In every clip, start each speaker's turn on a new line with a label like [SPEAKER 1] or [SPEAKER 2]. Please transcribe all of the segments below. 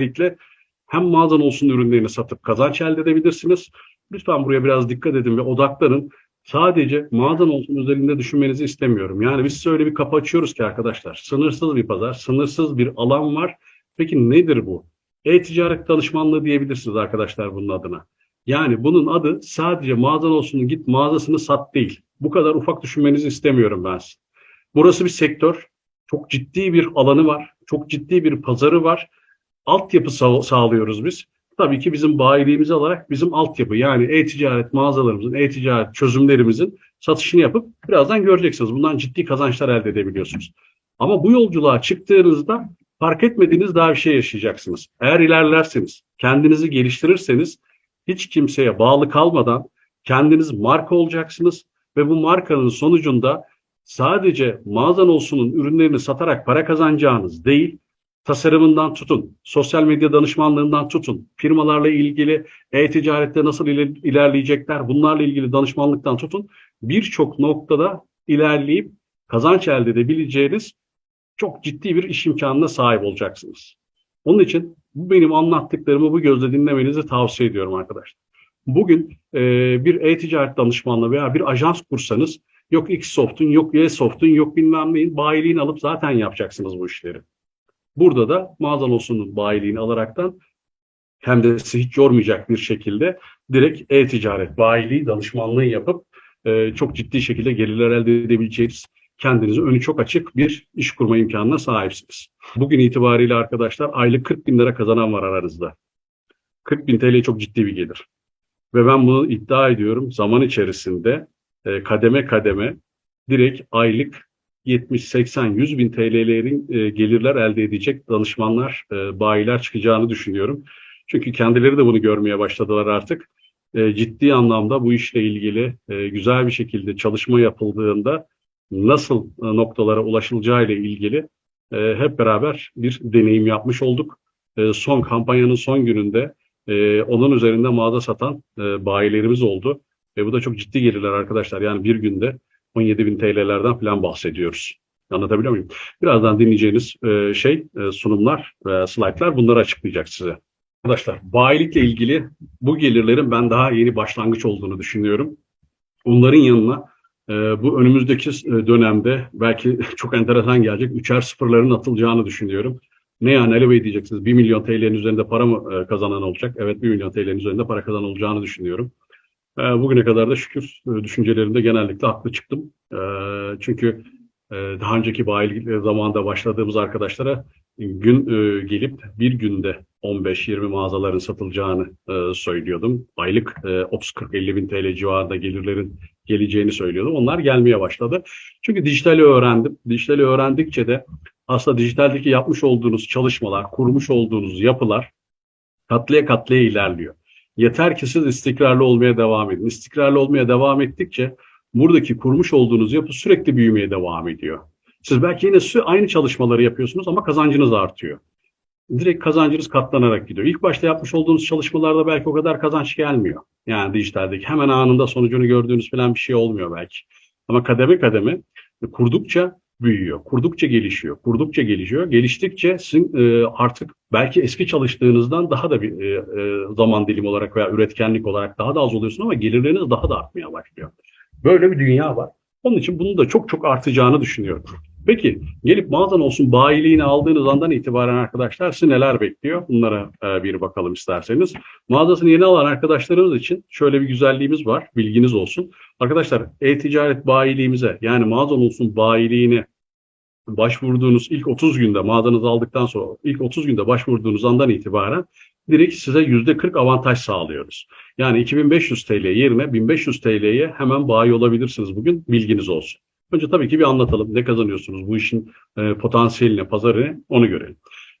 [SPEAKER 1] bayilikle hem mağazan olsun ürünlerini satıp kazanç elde edebilirsiniz. Lütfen buraya biraz dikkat edin ve odaklanın. Sadece mağazan olsun üzerinde düşünmenizi istemiyorum. Yani biz size öyle bir kapı açıyoruz ki arkadaşlar. Sınırsız bir pazar, sınırsız bir alan var. Peki nedir bu? E-ticaret danışmanlığı diyebilirsiniz arkadaşlar bunun adına. Yani bunun adı sadece mağazan olsun git mağazasını sat değil. Bu kadar ufak düşünmenizi istemiyorum ben size. Burası bir sektör. Çok ciddi bir alanı var. Çok ciddi bir pazarı var. Altyapı sağ- sağlıyoruz biz. Tabii ki bizim bayiliğimizi alarak bizim altyapı yani e-ticaret mağazalarımızın, e-ticaret çözümlerimizin satışını yapıp birazdan göreceksiniz. Bundan ciddi kazançlar elde edebiliyorsunuz. Ama bu yolculuğa çıktığınızda fark etmediğiniz daha bir şey yaşayacaksınız. Eğer ilerlerseniz, kendinizi geliştirirseniz hiç kimseye bağlı kalmadan kendiniz marka olacaksınız ve bu markanın sonucunda sadece mağazan olsunun ürünlerini satarak para kazanacağınız değil, tasarımından tutun, sosyal medya danışmanlığından tutun, firmalarla ilgili e-ticarette nasıl iler- ilerleyecekler, bunlarla ilgili danışmanlıktan tutun, birçok noktada ilerleyip kazanç elde edebileceğiniz çok ciddi bir iş imkanına sahip olacaksınız. Onun için bu benim anlattıklarımı bu gözle dinlemenizi tavsiye ediyorum arkadaşlar. Bugün e, bir e-ticaret danışmanlığı veya bir ajans kursanız yok X soft'un, yok Y soft'un, yok bilmem neyin bayiliğini alıp zaten yapacaksınız bu işleri. Burada da mağazan olsunun bayiliğini alaraktan hem de hiç yormayacak bir şekilde direkt e-ticaret bayiliği danışmanlığı yapıp e, çok ciddi şekilde gelirler elde edebileceğiniz kendinize önü çok açık bir iş kurma imkanına sahipsiniz. Bugün itibariyle arkadaşlar aylık 40 bin lira kazanan var aranızda. 40 bin TL çok ciddi bir gelir. Ve ben bunu iddia ediyorum zaman içerisinde e, kademe kademe direkt aylık 70, 80, 100 bin TL'lerin e, gelirler elde edecek danışmanlar, e, bayiler çıkacağını düşünüyorum. Çünkü kendileri de bunu görmeye başladılar artık. E, ciddi anlamda bu işle ilgili e, güzel bir şekilde çalışma yapıldığında nasıl e, noktalara ulaşılacağı ile ilgili e, hep beraber bir deneyim yapmış olduk. E, son kampanyanın son gününde e, onun üzerinde mağaza satan e, bayilerimiz oldu. Ve bu da çok ciddi gelirler arkadaşlar. Yani bir günde 17 bin TL'lerden falan bahsediyoruz. Anlatabiliyor muyum? Birazdan dinleyeceğiniz e, şey e, sunumlar ve slaytlar bunları açıklayacak size. Arkadaşlar bayilikle ilgili bu gelirlerin ben daha yeni başlangıç olduğunu düşünüyorum. Onların yanına e, bu önümüzdeki e, dönemde belki çok enteresan gelecek üçer sıfırların atılacağını düşünüyorum. Ne yani Ali Bey diyeceksiniz 1 milyon TL'nin üzerinde para mı e, kazanan olacak? Evet 1 milyon TL'nin üzerinde para kazanan olacağını düşünüyorum. E, bugüne kadar da şükür e, düşüncelerimde genellikle haklı çıktım. E, çünkü e, daha önceki bayilik zamanında başladığımız arkadaşlara gün e, gelip bir günde 15-20 mağazaların satılacağını söylüyordum. Aylık e, 30-40-50 bin TL civarında gelirlerin geleceğini söylüyordum. Onlar gelmeye başladı. Çünkü dijitali öğrendim. Dijitali öğrendikçe de aslında dijitaldeki yapmış olduğunuz çalışmalar, kurmuş olduğunuz yapılar katlıya katlıya ilerliyor. Yeter ki siz istikrarlı olmaya devam edin. İstikrarlı olmaya devam ettikçe buradaki kurmuş olduğunuz yapı sürekli büyümeye devam ediyor. Siz belki yine aynı çalışmaları yapıyorsunuz ama kazancınız artıyor. Direkt kazancınız katlanarak gidiyor. İlk başta yapmış olduğunuz çalışmalarda belki o kadar kazanç gelmiyor. Yani dijitaldeki hemen anında sonucunu gördüğünüz falan bir şey olmuyor belki. Ama kademe kademe kurdukça büyüyor, kurdukça gelişiyor, kurdukça gelişiyor. Geliştikçe e, artık belki eski çalıştığınızdan daha da bir e, e, zaman dilimi olarak veya üretkenlik olarak daha da az oluyorsun ama gelirleriniz daha da artmaya başlıyor. Böyle bir dünya var. Onun için bunun da çok çok artacağını düşünüyorum. Peki gelip mağazan olsun bayiliğini aldığınız andan itibaren arkadaşlar sizi neler bekliyor? Bunlara e, bir bakalım isterseniz. Mağazasını yeni alan arkadaşlarımız için şöyle bir güzelliğimiz var. Bilginiz olsun. Arkadaşlar e-ticaret bayiliğimize yani mağazan olsun bayiliğini başvurduğunuz ilk 30 günde mağazanızı aldıktan sonra ilk 30 günde başvurduğunuz andan itibaren direkt size %40 avantaj sağlıyoruz. Yani 2500 TL yerine 1500 TL'ye hemen bayi olabilirsiniz bugün bilginiz olsun. Önce tabii ki bir anlatalım ne kazanıyorsunuz bu işin e, potansiyeline, pazarını onu görelim.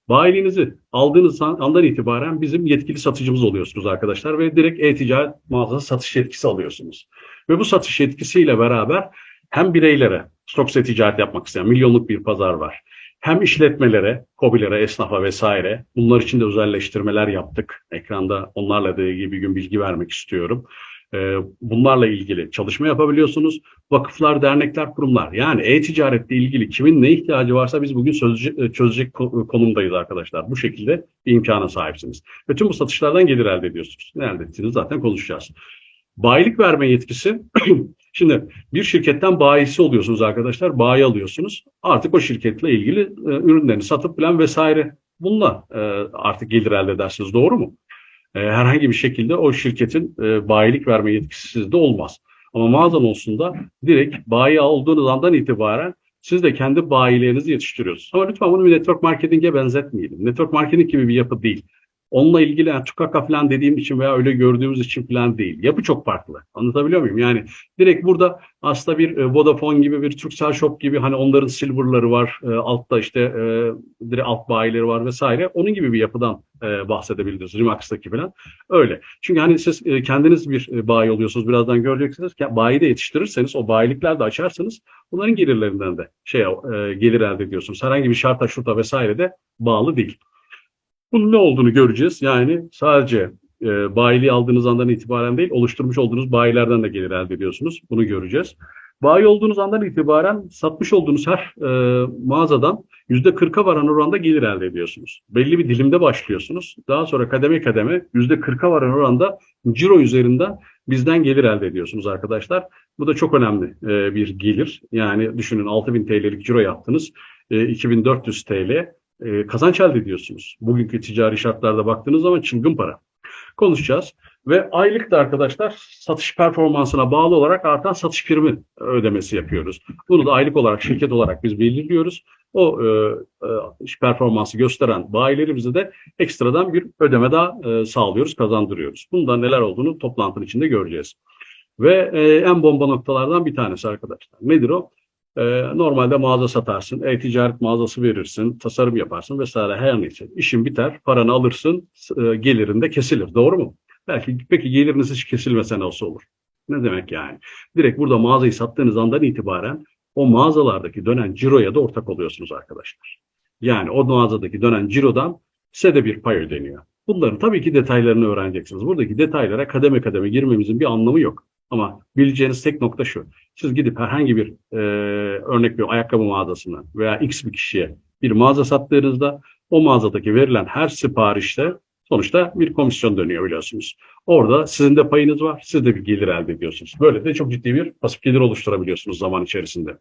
[SPEAKER 1] Bayiliğinizi aldığınız an- andan itibaren bizim yetkili satıcımız oluyorsunuz arkadaşlar ve direkt e-ticaret mağazası satış yetkisi alıyorsunuz. Ve bu satış yetkisiyle beraber hem bireylere stokse ticaret yapmak isteyen milyonluk bir pazar var. Hem işletmelere, kobilere, esnafa vesaire bunlar için de özelleştirmeler yaptık. Ekranda onlarla da ilgili bir gün bilgi vermek istiyorum. Ee, bunlarla ilgili çalışma yapabiliyorsunuz. Vakıflar, dernekler, kurumlar. Yani e-ticaretle ilgili kimin ne ihtiyacı varsa biz bugün çözecek, çözecek ko- konumdayız arkadaşlar. Bu şekilde bir imkana sahipsiniz. Ve tüm bu satışlardan gelir elde ediyorsunuz. Ne elde ettiğinizi zaten konuşacağız. Bayilik verme yetkisi. Şimdi bir şirketten bayisi oluyorsunuz arkadaşlar. Bayi alıyorsunuz. Artık o şirketle ilgili e, ürünlerini satıp bilen vesaire. Bununla e, artık gelir elde edersiniz. Doğru mu? E, herhangi bir şekilde o şirketin e, bayilik verme yetkisi sizde olmaz. Ama mağazan olsun da direkt bayi olduğunuz andan itibaren siz de kendi bayilerinizi yetiştiriyorsunuz. Ama lütfen bunu bir network marketing'e benzetmeyelim. Network marketing gibi bir yapı değil. Onunla ilgili yani tukaka falan dediğim için veya öyle gördüğümüz için falan değil. Yapı çok farklı. Anlatabiliyor muyum? Yani direkt burada aslında bir e, Vodafone gibi bir Turkcell Shop gibi hani onların silverları var. E, altta işte e, direkt alt bayileri var vesaire. Onun gibi bir yapıdan e, bahsedebiliriz. Remax'taki falan. Öyle. Çünkü hani siz e, kendiniz bir e, bayi oluyorsunuz. Birazdan göreceksiniz. Bayi de yetiştirirseniz o bayilikler de açarsanız bunların gelirlerinden de şey e, gelir elde ediyorsunuz. Herhangi bir şarta şurta vesaire de bağlı değil. Bunun ne olduğunu göreceğiz. Yani sadece e, bayiliği aldığınız andan itibaren değil, oluşturmuş olduğunuz bayilerden de gelir elde ediyorsunuz. Bunu göreceğiz. Bayi olduğunuz andan itibaren satmış olduğunuz her e, mağazadan %40'a varan oranda gelir elde ediyorsunuz. Belli bir dilimde başlıyorsunuz. Daha sonra kademe kademe %40'a varan oranda ciro üzerinden bizden gelir elde ediyorsunuz arkadaşlar. Bu da çok önemli e, bir gelir. Yani düşünün 6000 TL'lik ciro yaptınız. E, 2400 TL e, kazanç elde ediyorsunuz. Bugünkü ticari şartlarda baktığınız zaman çılgın para. Konuşacağız. Ve aylık da arkadaşlar satış performansına bağlı olarak artan satış primi ödemesi yapıyoruz. Bunu da aylık olarak şirket olarak biz belirliyoruz. O e, e, performansı gösteren bayilerimize de ekstradan bir ödeme daha e, sağlıyoruz, kazandırıyoruz. Bunda neler olduğunu toplantının içinde göreceğiz. Ve e, en bomba noktalardan bir tanesi arkadaşlar. Nedir o? E, normalde mağaza satarsın, e-ticaret mağazası verirsin, tasarım yaparsın vesaire her neyse. İşin biter, paranı alırsın, e, gelirinde kesilir. Doğru mu? Belki peki geliriniz hiç kesilmese nasıl olur? Ne demek yani? Direkt burada mağazayı sattığınız andan itibaren o mağazalardaki dönen ciroya da ortak oluyorsunuz arkadaşlar. Yani o mağazadaki dönen cirodan size de bir pay ödeniyor. Bunların tabii ki detaylarını öğreneceksiniz. Buradaki detaylara kademe kademe girmemizin bir anlamı yok. Ama bileceğiniz tek nokta şu. Siz gidip herhangi bir e, örnek bir ayakkabı mağazasına veya X bir kişiye bir mağaza sattığınızda o mağazadaki verilen her siparişte sonuçta bir komisyon dönüyor biliyorsunuz. Orada sizin de payınız var. Siz de bir gelir elde ediyorsunuz. Böyle de çok ciddi bir pasif gelir oluşturabiliyorsunuz zaman içerisinde.